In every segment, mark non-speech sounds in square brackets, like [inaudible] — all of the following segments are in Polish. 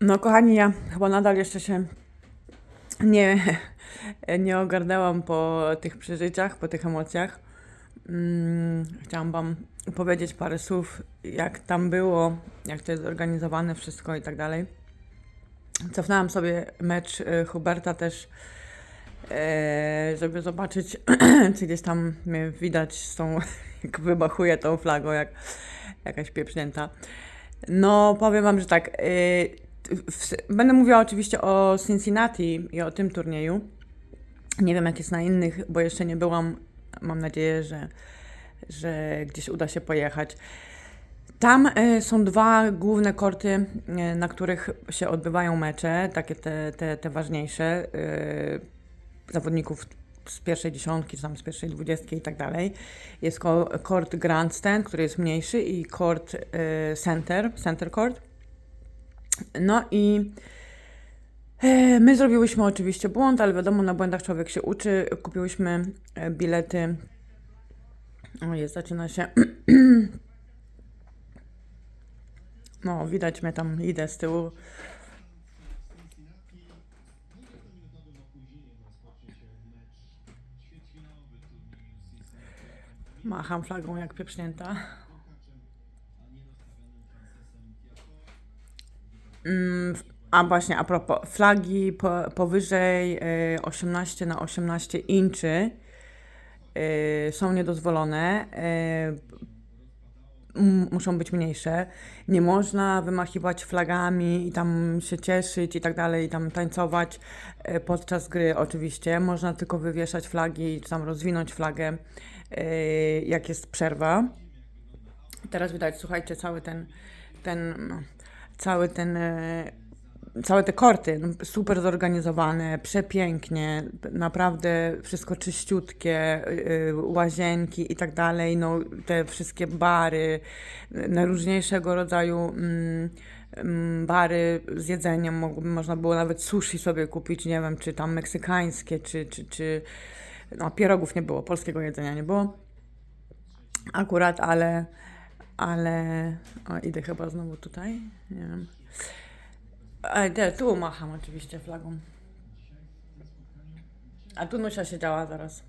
No kochani, ja chyba nadal jeszcze się nie, nie ogarnęłam po tych przeżyciach, po tych emocjach. Mm, chciałam Wam powiedzieć parę słów, jak tam było, jak to jest zorganizowane wszystko i tak dalej. Cofnęłam sobie mecz e, Huberta też, e, żeby zobaczyć, [clears throat] czy gdzieś tam mnie widać z tą, [laughs] jak wybachuje tą flagą, jak jakaś pieprznięta. No, powiem Wam, że tak. W, będę mówiła oczywiście o Cincinnati i o tym turnieju. Nie wiem, jak jest na innych, bo jeszcze nie byłam. Mam nadzieję, że, że gdzieś uda się pojechać. Tam y, są dwa główne korty, y, na których się odbywają mecze, takie te, te, te ważniejsze. y, zawodników z pierwszej dziesiątki, czy tam z pierwszej dwudziestki i tak dalej. Jest ko- kort Grandstand, który jest mniejszy i kort Center, Center Court. No i e, my zrobiłyśmy oczywiście błąd, ale wiadomo, na błędach człowiek się uczy. Kupiłyśmy e, bilety. O jest, zaczyna się. [clears throat] No, widać mnie tam, idę z tyłu. Macham flagą jak pieprznięta. A właśnie, a propos, flagi po, powyżej y, 18 na 18 inczy y, są niedozwolone. y, muszą być mniejsze. Nie można wymachiwać flagami i tam się cieszyć i tak dalej, i tam tańcować y, podczas gry oczywiście. Można tylko wywieszać flagi, czy tam rozwinąć flagę, y, jak jest przerwa. Teraz widać, słuchajcie, cały ten, ten, no, cały ten, e, całe te korty, no, super zorganizowane, przepięknie, naprawdę wszystko czyściutkie, e, łazienki i tak dalej, no te wszystkie bary, najróżniejszego rodzaju mm, mm, bary z jedzeniem, mo- można było nawet sushi sobie kupić, nie wiem, czy tam meksykańskie, czy, czy, czy no pierogów nie było, polskiego jedzenia nie było akurat, ale, ale, o, idę chyba znowu tutaj, nie wiem. Ej, te, tu macham oczywiście flagą. A tu Nusia siedziała zaraz.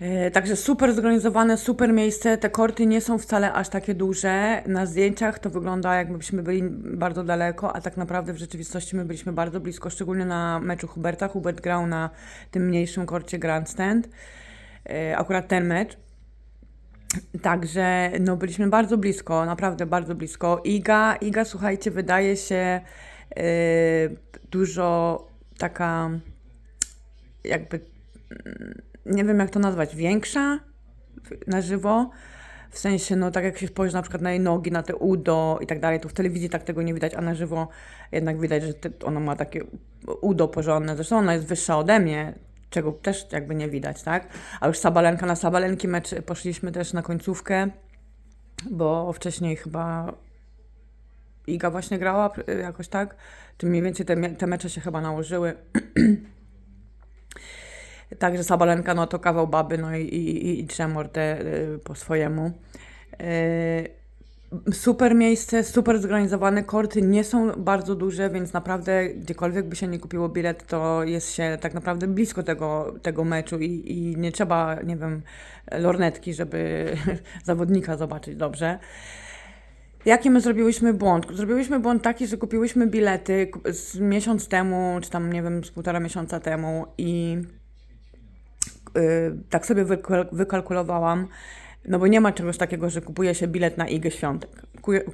E, Także super zorganizowane, super miejsce. Te korty nie są wcale aż takie duże. Na zdjęciach to wygląda jakbyśmy byli bardzo daleko, a tak naprawdę w rzeczywistości my byliśmy bardzo blisko, szczególnie na meczu Huberta. Hubert grał na tym mniejszym korcie Grandstand. E, Akurat ten mecz. Także no, byliśmy bardzo blisko, naprawdę bardzo blisko. Iga, Iga słuchajcie, wydaje się yy, dużo taka jakby, mm, nie wiem jak to nazwać, większa na żywo. W sensie, no tak jak się spojrzy na przykład na jej nogi, na te udo i tak dalej, to w telewizji tak tego nie widać, a na żywo jednak widać, że ona ma takie udo porządne. Zresztą ona jest wyższa ode mnie, czego też jakby nie widać, tak? A już Sabalenka na Sabalenki mecz poszliśmy też na końcówkę, bo wcześniej chyba Iga właśnie grała y, jakoś tak, czy mniej więcej te, te mecze się chyba nałożyły. [clears throat] Także Sabalenka, no to kawał baby, no i, i, i, te y, po swojemu. Y, Super miejsce, super zorganizowane. Korty nie są bardzo duże, więc naprawdę gdziekolwiek by się nie kupiło bilet, to jest się tak naprawdę blisko tego, tego meczu i, i nie trzeba, nie wiem, lornetki, żeby [laughs] zawodnika zobaczyć dobrze. Jaki my zrobiłyśmy błąd? Zrobiłyśmy błąd taki, że kupiłyśmy bilety z miesiąc temu, czy tam, nie wiem, z półtora miesiąca temu i y, tak sobie wykal- wykalkulowałam, no bo nie ma czegoś takiego, że kupuje się bilet na Igę Świątek.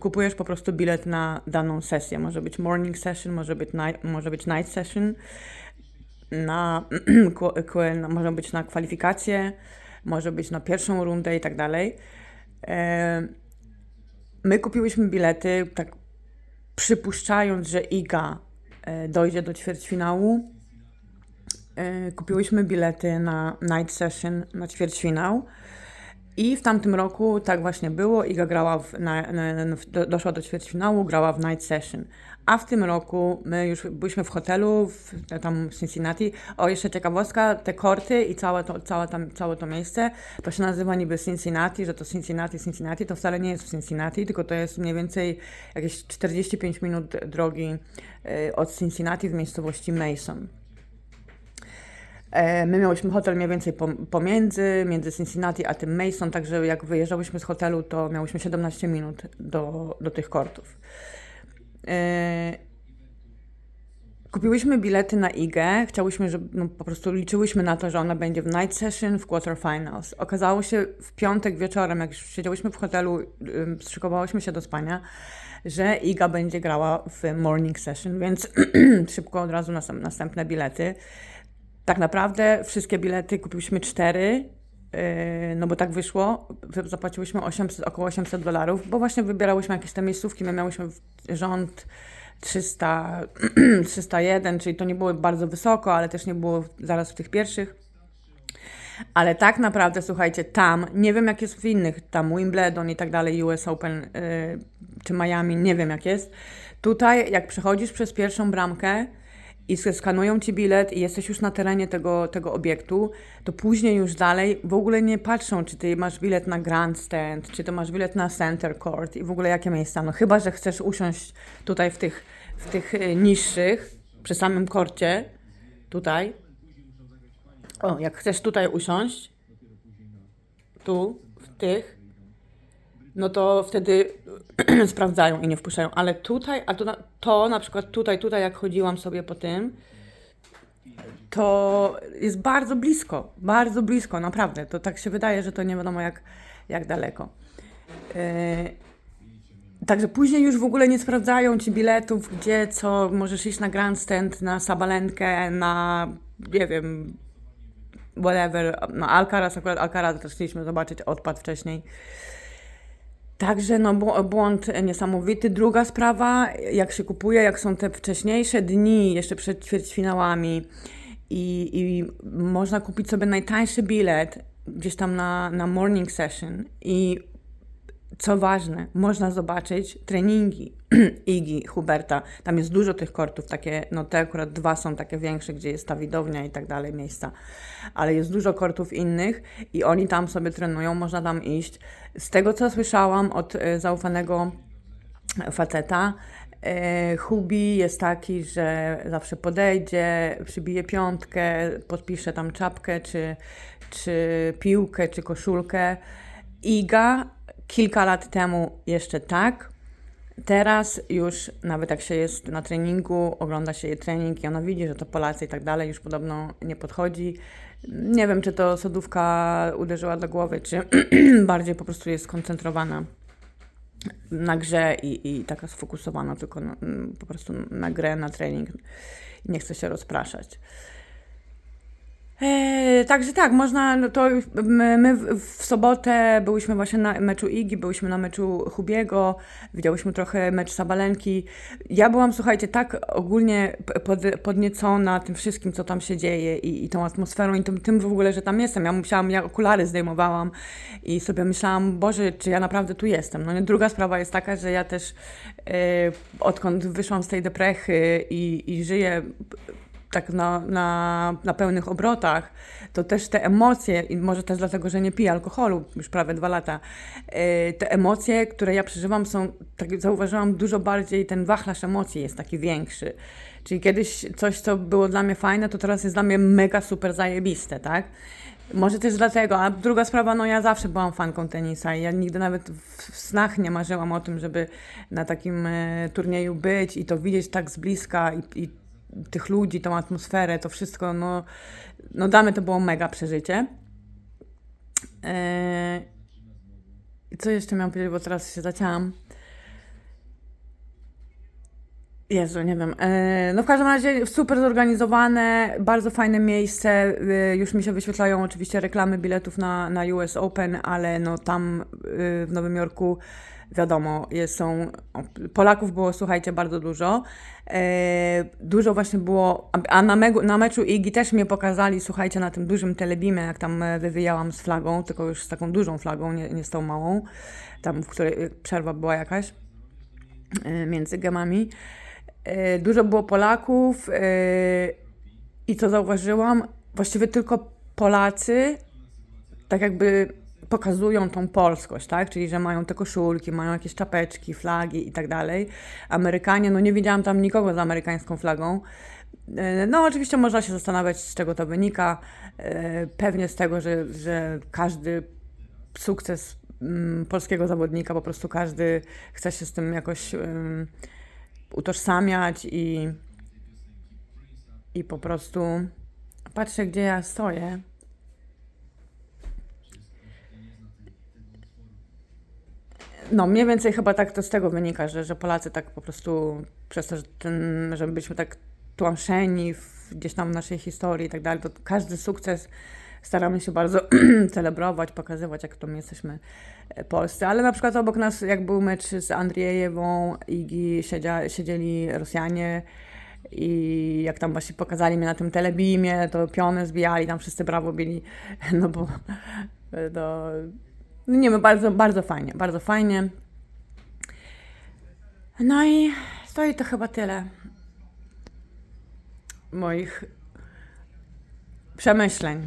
Kupujesz po prostu bilet na daną sesję. Może być morning session, może być night, może być night session, na, [clears throat] może być na kwalifikacje, może być na pierwszą rundę i tak dalej. E, My kupiłyśmy bilety, tak przypuszczając, że Iga e, dojdzie do ćwierćfinału. E, Kupiłyśmy bilety na night session na ćwierćfinał. I w tamtym roku tak właśnie było. Iga grała w, na, na, do, doszła do ćwierćfinału, grała w Night Session. A w tym roku my już byliśmy w hotelu w, tam w Cincinnati. O, jeszcze ciekawostka, te korty i całe to, całe, tam, całe to miejsce, to się nazywa niby Cincinnati, że to Cincinnati, Cincinnati, to wcale nie jest w Cincinnati, tylko to jest mniej więcej jakieś 45 minut drogi y, od Cincinnati w miejscowości Mason. E, My miałyśmy hotel mniej więcej pom- pomiędzy, między Cincinnati a tym Mason, także jak wyjeżdżałyśmy z hotelu, to miałyśmy 17 minut do, do tych kortów. E, Kupiłyśmy bilety na IGę, chciałyśmy, żeby no, po prostu liczyłyśmy na to, że ona będzie w night session, w quarterfinals. Okazało się w piątek wieczorem, jak już siedziałyśmy w hotelu, szykowałyśmy się do spania, że IGA będzie grała w morning session, więc [clears throat] szybko od razu następ- następne bilety. Tak naprawdę wszystkie bilety kupiłyśmy cztery, yy, no bo tak wyszło. Wy- Zapłaciłyśmy 800, około 800 dolarów, bo właśnie wybierałyśmy jakieś te miejscówki. My miałyśmy rząd 300, 301, [clears throat] czyli to nie było bardzo wysoko, ale też nie było zaraz w tych pierwszych. Ale tak naprawdę, słuchajcie, tam, nie wiem jak jest w innych, tam Wimbledon i tak dalej, US Open yy, czy Miami, nie wiem jak jest. Tutaj, jak przechodzisz przez pierwszą bramkę i skanują ci bilet i jesteś już na terenie tego, tego obiektu, to później już dalej w ogóle nie patrzą, czy ty masz bilet na grandstand, czy ty masz bilet na center court i w ogóle jakie miejsca. No chyba, że chcesz usiąść tutaj w tych, w tych y, niższych, przy samym korcie, tutaj, o, jak chcesz tutaj usiąść, tu, w tych, no to wtedy [clears throat] sprawdzają i nie wpuszczają. Ale tutaj, a to, na- to na przykład tutaj, tutaj jak chodziłam sobie po tym, to jest bardzo blisko, bardzo blisko, naprawdę. To tak się wydaje, że to nie wiadomo jak, jak daleko. Yy, Także później już w ogóle nie sprawdzają ci biletów, gdzie co, możesz iść na grandstand, na Sabalenkę, na, nie wiem, whatever, no Alcaraz, akurat Alcaraz też chcieliśmy zobaczyć, odpadł wcześniej. Także no bł- błąd niesamowity. Druga sprawa, jak się kupuje, jak są te wcześniejsze dni, jeszcze przed ćwierćfinałami i, i można kupić sobie najtańszy bilet gdzieś tam na, na morning session i co ważne, można zobaczyć treningi [clears throat] Igi, Huberta. Tam jest dużo tych kortów, takie, no te akurat dwa są takie większe, gdzie jest ta widownia i tak dalej, miejsca. Ale jest dużo kortów innych i oni tam sobie trenują, można tam iść. Z tego, co słyszałam od e, zaufanego faceta, e, Hubi jest taki, że zawsze podejdzie, przybije piątkę, podpisze tam czapkę, czy, czy piłkę, czy koszulkę. Iga kilka lat temu jeszcze tak. Teraz już nawet jak się jest na treningu, ogląda się jej trening i ona widzi, że to Polacy i tak dalej, już podobno nie podchodzi. Nie wiem, czy to sodówka uderzyła do głowy, czy [clears throat] bardziej po prostu jest skoncentrowana na grze i, i taka sfokusowana tylko na, po prostu na grę, na trening. Nie chce się rozpraszać. Eee, także tak, można, no to my, w, sobotę byłyśmy właśnie na meczu Igi, byłyśmy na meczu Hubiego, widziałyśmy trochę mecz Sabalenki. Ja byłam, słuchajcie, tak ogólnie pod, podniecona tym wszystkim, co tam się dzieje i, i tą atmosferą i tym, tym w ogóle, że tam jestem. Ja musiałam, ja okulary zdejmowałam i sobie myślałam, Boże, czy ja naprawdę tu jestem. No nie, druga sprawa jest taka, że ja też e, odkąd wyszłam z tej deprechy i, i żyję tak na, na, na pełnych obrotach, to też te emocje, i może też dlatego, że nie piję alkoholu już prawie dwa lata, yy, te emocje, które ja przeżywam są, tak zauważyłam, dużo bardziej, ten wachlarz emocji jest taki większy. Czyli kiedyś coś, co było dla mnie fajne, to teraz jest dla mnie mega super zajebiste, tak? Może też dlatego, a druga sprawa, no ja zawsze byłam fanką tenisa i ja nigdy nawet w snach nie marzyłam o tym, żeby na takim e, turnieju być i to widzieć tak z bliska i, i tych ludzi, tą atmosferę, to wszystko, no, no mnie to było mega przeżycie. I co jeszcze miałam powiedzieć, bo teraz się zacięłam. Jezu, nie wiem. E, No w każdym razie super zorganizowane, bardzo fajne miejsce. E, Już mi się wyświetlają oczywiście reklamy biletów na, na US Open, ale no tam e, w Nowym Jorku wiadomo, są, Polaków było, słuchajcie, bardzo dużo. Dużo właśnie było, a- na, megu, na meczu Igi też mnie pokazali, słuchajcie, na tym dużym telebimie, jak tam wywijałam z flagą, tylko już z taką dużą flagą, nie, nie z tą małą, tam, w której przerwa była jakaś między gemami. E, Dużo było Polaków e, i co zauważyłam, właściwie tylko Polacy tak jakby pokazują tą polskość, tak? Czyli, że mają te koszulki, mają jakieś czapeczki, flagi i tak dalej. Amerykanie, no nie widziałam tam nikogo z amerykańską flagą. E, No, oczywiście można się zastanawiać, z czego to wynika. Pewnie z tego, że, że każdy sukces mm, polskiego zawodnika, po prostu każdy chce się z tym jakoś utożsamiać i, i po prostu patrzę, gdzie ja stoję. No, mniej więcej chyba tak to z tego wynika, że, że Polacy tak po prostu przez to, że, ten, że byliśmy tak tłamszeni w, gdzieś tam w naszej historii i tak dalej, to każdy sukces staramy się bardzo [clears throat] celebrować, pokazywać, jak to my jesteśmy e, polscy. Ale na przykład obok nas, jak był mecz z Andrzejewą, Igi, siedzia, siedzieli Rosjanie i jak tam właśnie pokazali mnie na tym telebimie, to piony zbijali, tam wszyscy brawo bili, [laughs] no bo e, no, no nie wiem, bardzo, bardzo fajnie, bardzo fajnie. No i to i to chyba tyle moich przemyśleń.